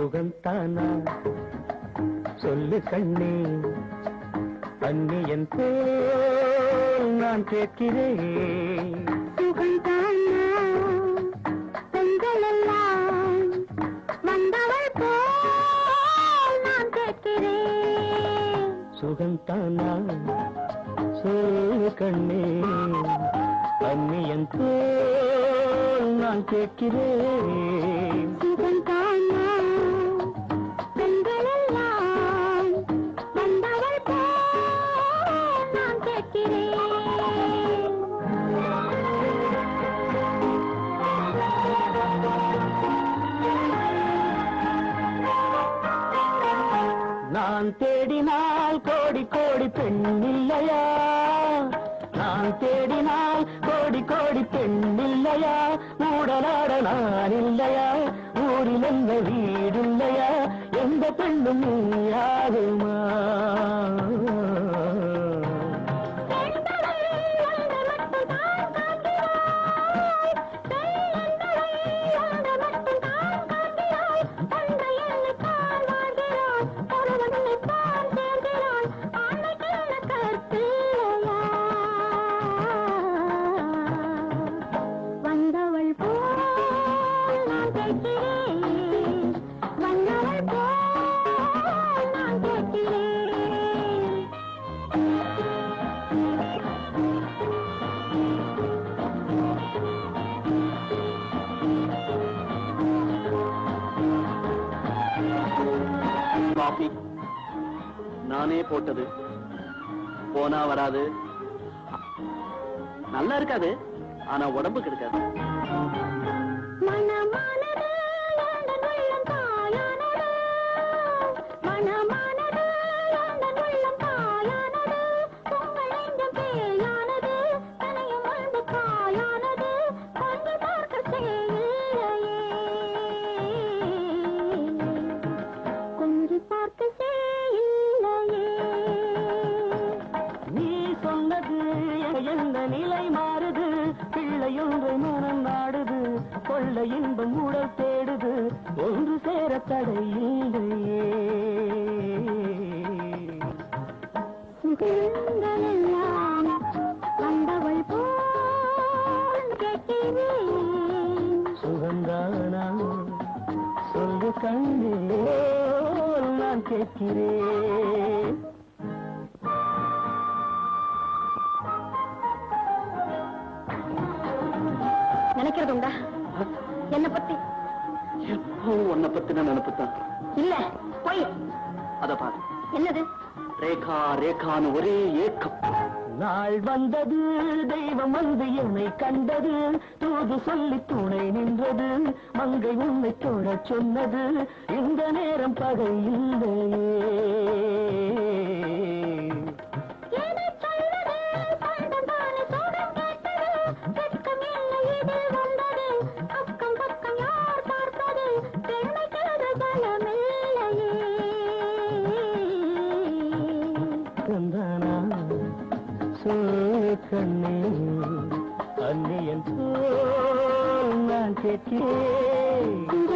சுகந்தானா சொல்லு கண்ணே அந்நியன் போல் நான் கேட்கிறேன். சுகந்தானா பெண்களெல்லாம் வந்தவள் போல் நான் கேட்கிறேன். சுகந்தானா சொல்லு கண்ணே அந்நியன் போல் நான் கேட்கிறேன். நான் கேட்கிறேன் நான் தேடினால் கோடி கோடி பெண் இல்லையா நான் தேடினால் கோடி கோடி பெண் இல்லையா மூடலாட நான் இல்லையா ஊரில் எந்த வீடு இல்லையா எந்த பெண்ணும் நீயாகுமா வந்தவள் நானே போட்டது. போனா வராது. நல்லா இருக்காது ஆனா உடம்பு கிடைக்காது. கொள்ள இன்பம் உடல் தேடுது. ஒன்று சேர தடை இல்லையே சுகந்தானா? சொல்லு கண்ணே நான் கேட்கிறேன். நினைக்கிறது உண்டா என்ன பத்தி? எப்போ உன்னை பத்தின நினைப்புத்தான். இல்ல போய். அத பாரு. என்னது? ரேகா ரேகான்னு ஒரே ஏக்கம். நாள் வந்தது தெய்வம் வந்து என்னை கண்டது தூது சொல்லி துணை நின்றது மங்கை உன்னை தொட சொன்னது இந்த நேரம் பகை இல்லையே. சொல்லு கண்ணே அந்நியன் போல் நான் கேட்கிறேன் உங்கள்